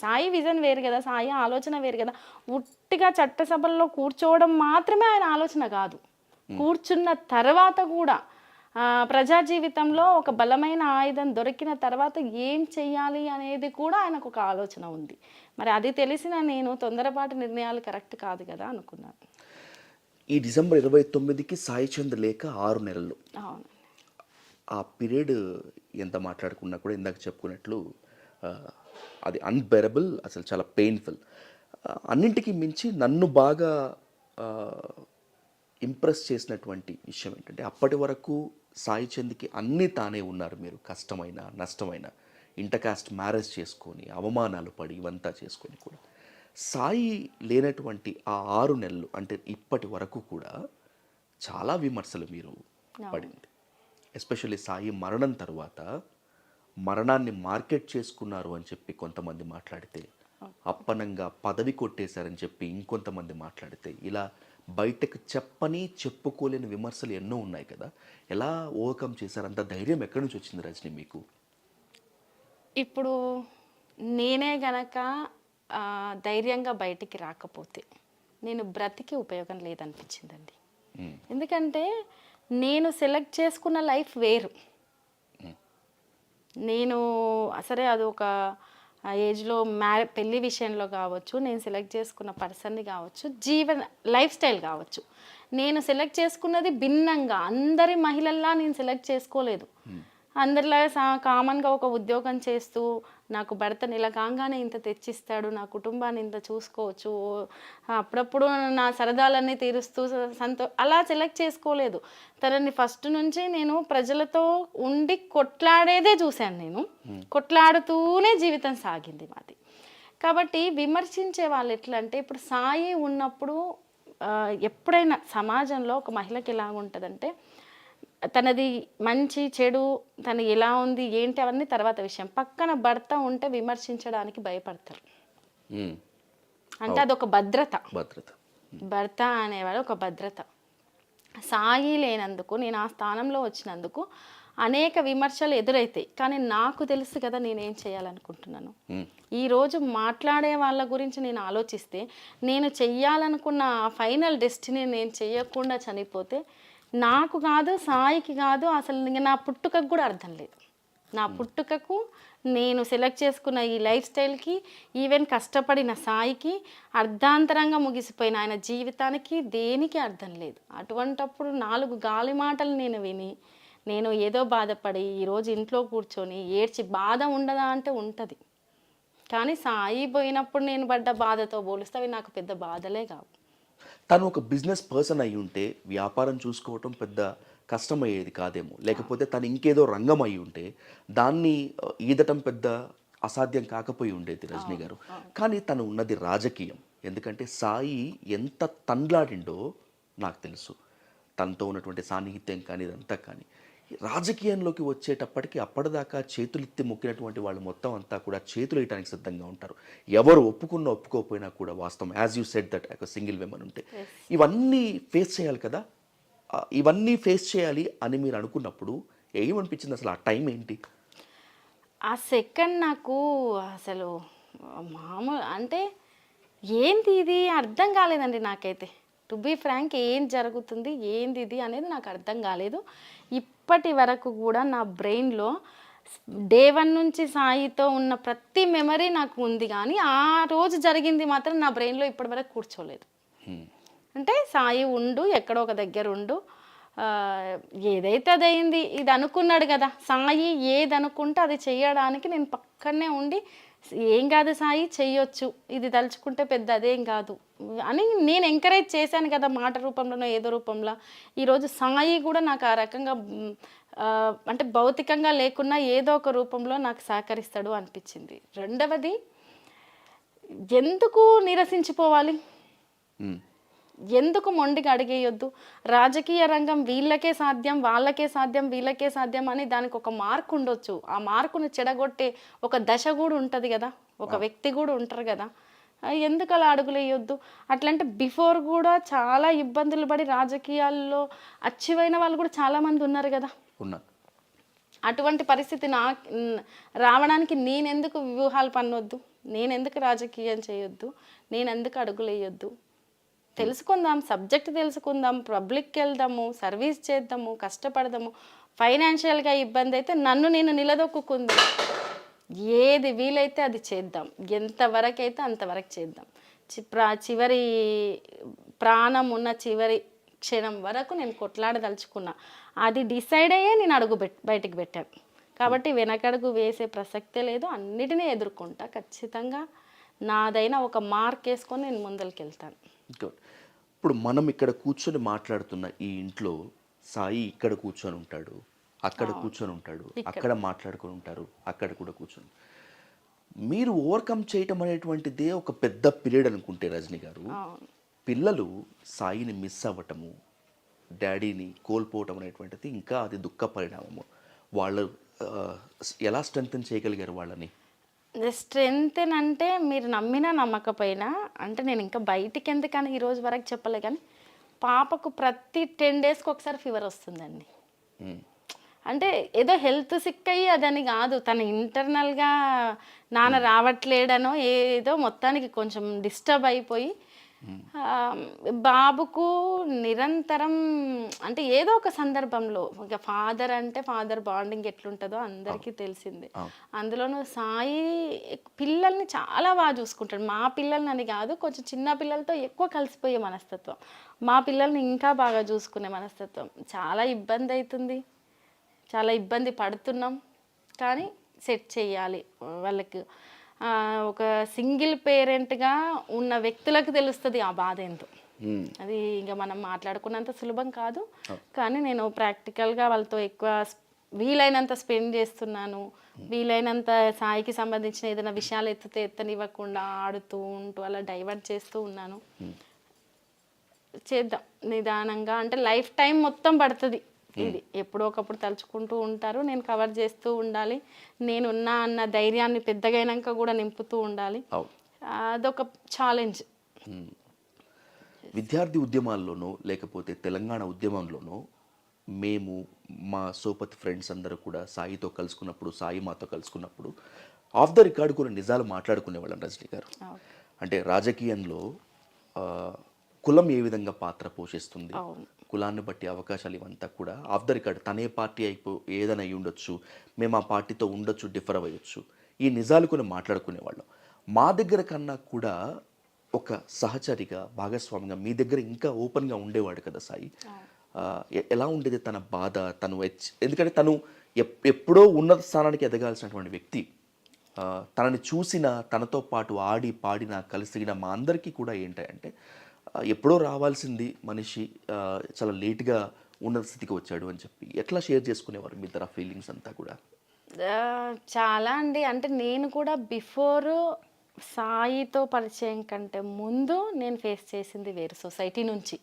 Sai vision వేరు కదా సాయి ఆలోచన వేరు కదా. ఉట్టిగా చట్టసభల్లో కూర్చోవడం మాత్రమే ఆయన ఆలోచన కాదు. కూర్చున్న తర్వాత కూడా ప్రజా జీవితంలో ఒక బలమైన ఆయుధం దొరికిన తర్వాత ఏం చెయ్యాలి అనేది కూడా ఆయనకు ఒక ఆలోచన ఉంది. మరి అది తెలిసిన నేను తొందరపాటు నిర్ణయాలు కరెక్ట్ కాదు కదా అనుకున్నాను. ఈ డిసెంబర్ ఇరవై తొమ్మిదికి సాయి చంద్ లేక ఆరు నెలలు. అవును. ఆ పీరియడ్ ఎంత మాట్లాడుకున్నా కూడా ఇందాక చెప్పుకున్నట్లు అది అన్బెరబుల్ అసలు చాలా పెయిన్ఫుల్ అన్నింటికి మించి నన్ను బాగా ఇంప్రెస్ చేసినటువంటి విషయం ఏంటంటే అప్పటి వరకు సాయి చంద్కి అన్నీ తానే ఉన్నారు మీరు కష్టమైన నష్టమైన. ఇంటర్కాస్ట్ మ్యారేజ్ చేసుకొని అవమానాలు పడి ఇవంతా చేసుకొని కూడా. సాయి లేనటువంటి ఆ ఆరు నెలలు అంటే ఇప్పటి వరకు కూడా చాలా విమర్శలు మీరు పడింది. ఎస్పెషల్లీ సాయి మరణం తర్వాత మరణాన్ని మార్కెట్ చేసుకున్నారు అని చెప్పి కొంతమంది మాట్లాడితే అప్పనంగా పదవి కొట్టేశారని చెప్పి ఇంకొంతమంది మాట్లాడితే ఇలా బయటకు చెప్పని చెప్పుకోలేని విమర్శలు ఎన్నో ఉన్నాయి కదా. ఎలా ఓవర్కమ్ చేశారు? అంత ధైర్యం ఎక్కడి నుంచి వచ్చింది రజని మీకు? ఇప్పుడు నేనే గనక ధైర్యంగా బయటికి రాకపోతే నేను బ్రతికి ఉపయోగం లేదనిపించిందండి. ఎందుకంటే నేను సెలెక్ట్ చేసుకున్న లైఫ్ వేరు. నేను సరే అది ఒక ఏజ్లో మ్యారే పెళ్ళి విషయంలో కావచ్చు నేను సెలెక్ట్ చేసుకున్న పర్సన్ని కావచ్చు జీవన లైఫ్ స్టైల్ కావచ్చు. నేను సెలెక్ట్ చేసుకున్నది భిన్నంగా అందరి మహిళల్లా నేను సెలెక్ట్ చేసుకోలేదు. అందరిలా సా కామన్గా ఒక ఉద్యోగం చేస్తూ నాకు భర్త నెల కాగానే ఇంత తెచ్చిస్తాడు నా కుటుంబాన్ని ఇంత చూసుకోవచ్చు అప్పుడప్పుడు నా సరదాలన్నీ తీరుస్తూ సంతో అలా సెలెక్ట్ చేసుకోలేదు. తనని ఫస్ట్ నుంచి నేను ప్రజలతో ఉండి కొట్లాడేదే చూశాను నేను. కొట్లాడుతూనే జీవితం సాగింది మాది. కాబట్టి విమర్శించే వాళ్ళు ఎట్లా అంటే ఇప్పుడు సాయి ఉన్నప్పుడు ఎప్పుడైనా సమాజంలో ఒక మహిళకి ఎలా ఉంటుందంటే తనది మంచి చెడు తను ఎలా ఉంది ఏంటి అవన్నీ తర్వాత విషయం. పక్కన భర్త ఉంటే విమర్శించడానికి భయపడతారు. అంటే అదొక భద్రత. భద్రత. భర్త అనేవాడు ఒక భద్రత. సాయి లేనందుకు నేను ఆ స్థానంలో వచ్చినందుకు అనేక విమర్శలు ఎదురైతాయి. కానీ నాకు తెలుసు కదా నేనేం చేయాలనుకుంటున్నాను. ఈరోజు మాట్లాడే వాళ్ళ గురించి నేను ఆలోచిస్తే నేను చెయ్యాలనుకున్న ఆ ఫైనల్ డెస్టినీ నేను చెయ్యకుండా చనిపోతే నాకు కాదు సాయికి కాదు అసలు ఇంక నా పుట్టుకకు కూడా అర్థం లేదు. నా పుట్టుకకు నేను సెలెక్ట్ చేసుకున్న ఈ లైఫ్ స్టైల్కి ఈవెన్ కష్టపడిన సాయికి అర్ధాంతరంగా ముగిసిపోయిన ఆయన జీవితానికి దేనికి అర్థం లేదు. అటువంటప్పుడు నాలుగు గాలి మాటలు నేను విని నేను ఏదో బాధపడి ఈరోజు ఇంట్లో కూర్చొని ఏడ్చి బాధ ఉండదా అంటే ఉంటుంది. కానీ సాయి పోయినప్పుడు నేను పడ్డ బాధతో పోలిస్తే అవి నాకు పెద్ద బాధలే కావు. తను ఒక బిజినెస్ పర్సన్ అయి ఉంటే వ్యాపారం చూసుకోవటం పెద్ద కష్టమయ్యేది కాదేమో. లేకపోతే తను ఇంకేదో రంగం అయి ఉంటే దాన్ని ఈదటం పెద్ద అసాధ్యం కాకపోయి ఉండేది రజనీ గారు. కానీ తను ఉన్నది రాజకీయం. ఎందుకంటే సాయి ఎంత తండ్లాడిండో నాకు తెలుసు. తనతో ఉన్నటువంటి సాన్నిహిత్యం కానీ ఇదంతా కానీ. రాజకీయంలోకి వచ్చేటప్పటికి అప్పటిదాకా చేతులెత్తి మొక్కినటువంటి వాళ్ళు మొత్తం అంతా కూడా చేతులు వేయడానికి సిద్ధంగా ఉంటారు. ఎవరు ఒప్పుకున్నా ఒప్పుకోకపోయినా కూడా వాస్తవం. యాజ్ యూ సెట్ దట్ ఒక సింగిల్ విమెన్ ఉంటే. ఇవన్నీ ఫేస్ చేయాలి కదా. ఇవన్నీ ఫేస్ చేయాలి అని మీరు అనుకున్నప్పుడు ఏమనిపించింది అసలు? ఆ టైం ఏంటి? ఆ సెకండ్ నాకు అసలు మామూలు అంటే ఏంది ఇది? అర్థం కాలేదండి నాకైతే. టు బీ ఫ్రాంక్ ఏం జరుగుతుంది ఏంది ఇది అనేది నాకు అర్థం కాలేదు ఇప్పటి వరకు కూడా నా బ్రెయిన్లో డే వన్ నుంచి సాయితో ఉన్న ప్రతి మెమరీ నాకు ఉంది కానీ ఆ రోజు జరిగింది మాత్రం నా బ్రెయిన్లో ఇప్పటి వరకు కూర్చోలేదు. అంటే సాయి ఉండు ఎక్కడో ఒక దగ్గర ఉండు ఏదైతే అది అయింది ఇది అనుకున్నాడు కదా సాయి ఏది అనుకుంటే అది చేయడానికి నేను పక్కనే ఉండి ఏం కాదు సాయి చెయ్యొచ్చు. ఇది తలుచుకుంటే పెద్ద అదేం కాదు. అని నేను ఎంకరేజ్ చేశాను కదా మాట రూపంలోనో ఏదో రూపంలో. ఈరోజు సాయి కూడా నాకు ఆ రకంగా అంటే భౌతికంగా లేకున్నా ఏదో ఒక రూపంలో నాకు సహకరిస్తాడు అనిపించింది. రెండవది ఎందుకు నిరసించిపోవాలి? ఎందుకు మొండిగా అడిగేయొద్దు? రాజకీయ రంగం వీళ్ళకే సాధ్యం వాళ్ళకే సాధ్యం వీళ్ళకే సాధ్యం అని దానికి ఒక మార్క్ ఉండొచ్చు. ఆ మార్కును చెడగొట్టే ఒక దశ కూడా ఉంటుంది కదా. ఒక వ్యక్తి కూడా ఉంటారు కదా. ఎందుకు అలా అడుగులేయొద్దు? అట్లంటే బిఫోర్ కూడా చాలా ఇబ్బందులు పడి రాజకీయాల్లో అచ్చివైన వాళ్ళు కూడా చాలామంది ఉన్నారు కదా. ఉన్నాను అటువంటి పరిస్థితి నా రావడానికి నేనెందుకు వ్యూహాలు పన్నొద్దు? నేనెందుకు రాజకీయం చేయొద్దు? నేనెందుకు అడుగులు వేయొద్దు తెలుసుకుందాం సబ్జెక్ట్ తెలుసుకుందాం పబ్లిక్కి వెళ్దాము సర్వీస్ చేద్దాము కష్టపడదాము. ఫైనాన్షియల్గా ఇబ్బంది అయితే నన్ను నేను నిలదొక్కుంది ఏది వీలైతే అది చేద్దాం. ఎంతవరకు అయితే అంతవరకు చేద్దాం. చి- ప్రా చివరి ప్రాణం ఉన్న చివరి క్షణం వరకు నేను కొట్లాడదలుచుకున్నా అది డిసైడ్ అయ్యే నేను అడుగు పెట్ బయటికి పెట్టాను. కాబట్టి వెనకడుగు వేసే ప్రసక్తే లేదు. అన్నిటినీ ఎదుర్కొంటా. ఖచ్చితంగా నాదైనా ఒక మార్క్ వేసుకొని నేను ముందరికి వెళ్తాను గుడ్ ఇప్పుడు మనం ఇక్కడ కూర్చొని మాట్లాడుతున్న ఈ ఇంట్లో సాయి ఇక్కడ కూర్చొని ఉంటాడు అక్కడ కూర్చొని ఉంటాడు అక్కడ మాట్లాడుకొని ఉంటారు అక్కడ కూడా కూర్చొని. మీరు ఓవర్కమ్ చేయటం అనేటువంటిదే ఒక పెద్ద పీరియడ్ అనుకుంటే రజనీ గారు. పిల్లలు సాయిని మిస్ అవ్వటము డాడీని కోల్పోవటం అనేటువంటిది ఇంకా అది దుఃఖ పరిణామము వాళ్ళు ఎలా స్ట్రెంగ్తన్ చేయగలిగారు వాళ్ళని? స్ట్రెంగ్త్ అంటే మీరు నమ్మినా నమ్మకపోయినా అంటే నేను ఇంకా బయటికి ఎందుకని ఈ రోజు వరకు చెప్పలే కానీ పాపకు ప్రతి టెన్ డేస్కి ఒకసారి ఫీవర్ వస్తుందండి. అంటే ఏదో హెల్త్ సిక్ అయ్యి అదని కాదు తన ఇంటర్నల్గా నాన్న రావట్లేడనో ఏదో మొత్తానికి కొంచెం డిస్టర్బ్ అయిపోయి బాబుకు నిరంతరం అంటే ఏదో ఒక సందర్భంలో ఇక ఫాదర్ అంటే ఫాదర్ బాండింగ్ ఎట్లుంటుందో అందరికీ తెలిసిందే. అందులోనూ సాయి పిల్లల్ని చాలా బాగా చూసుకుంటాడు. మా పిల్లల్ని అని కాదు కొంచెం చిన్న పిల్లలతో ఎక్కువ కలిసిపోయే మనస్తత్వం. మా పిల్లల్ని ఇంకా బాగా చూసుకునే మనస్తత్వం. చాలా ఇబ్బంది అవుతుంది చాలా ఇబ్బంది పడుతున్నాం. కానీ సెట్ చేయాలి వాళ్ళకి. ఒక సింగిల్ పేరెంట్గా ఉన్న వ్యక్తులకు తెలుస్తుంది ఆ బాధ ఏంటో ఉమ్, అది ఇంకా మనం మాట్లాడుకున్నంత సులభం కాదు. కానీ నేను ప్రాక్టికల్గా వాళ్ళతో ఎక్కువ వీలైనంత స్పెండ్ చేస్తున్నాను. వీలైనంత సాయికి సంబంధించిన ఏదైనా విషయాలు ఎత్తితే ఎత్తనివ్వకుండా ఆడుతూ ఉంటూ అలా డైవర్ట్ చేస్తూ ఉన్నాను. చేద్దాం. నిదానంగా అంటే లైఫ్ టైం మొత్తం పడుతుంది. ఇది ఎప్పుడో ఒకప్పుడు తలుచుకుంటూ ఉంటారు. నేను కవర్ చేస్తూ ఉండాలి. నేనున్నా అన్న ధైర్యాన్ని పెద్దగైనాక కూడా నింపుతూ ఉండాలి. అదొక ఛాలెంజ్. విద్యార్థి ఉద్యమాల్లోనో లేకపోతే తెలంగాణ ఉద్యమంలోనో మేము మా సోపతి ఫ్రెండ్స్ అందరూ కూడా సాయితో కలుసుకున్నప్పుడు సాయి మాతో కలుసుకున్నప్పుడు ఆఫ్ ద రికార్డ్ కొన్ని నిజాలు మాట్లాడుకునేవాళ్ళం రజనీ గారు. అంటే రాజకీయంలో కులం ఏ విధంగా పాత్ర పోషిస్తుంది? కులాన్ని బట్టి అవకాశాలు ఇవంతా కూడా ఆఫ్ ద రికార్డ్ తనే పార్టీ అయిపో ఏదైనా అయి ఉండొచ్చు మేము ఆ పార్టీతో ఉండొచ్చు డిఫర్ అవ్వచ్చు. ఈ నిజాలు కొన్ని మాట్లాడుకునేవాళ్ళం. మా దగ్గర కన్నా కూడా ఒక సహచరిగా భాగస్వామిగా మీ దగ్గర ఇంకా ఓపెన్గా ఉండేవాడు కదా సాయి. ఎలా ఉండేది తన బాధ తను ఎందుకంటే తను ఎప్- ఎప్పుడో ఉన్నత స్థానానికి ఎదగాల్సినటువంటి వ్యక్తి. తనని చూసిన తనతో పాటు ఆడి పాడిన కలిసిన మా అందరికీ కూడా ఏంటంటే ఎప్పుడో రావాల్సింది మనిషి చాలా లేట్గా ఉన్న స్థితికి వచ్చాడు అని చెప్పి ఎట్లా షేర్ చేసుకునేవారు మీ ఇద్దరు ఫీలింగ్స్ అంతా కూడా? చాలా అండి. అంటే నేను కూడా బిఫోర్ సాయితో పరిచయం కంటే ముందు నేను ఫేస్ చేసింది వేరు సొసైటీ నుంచి.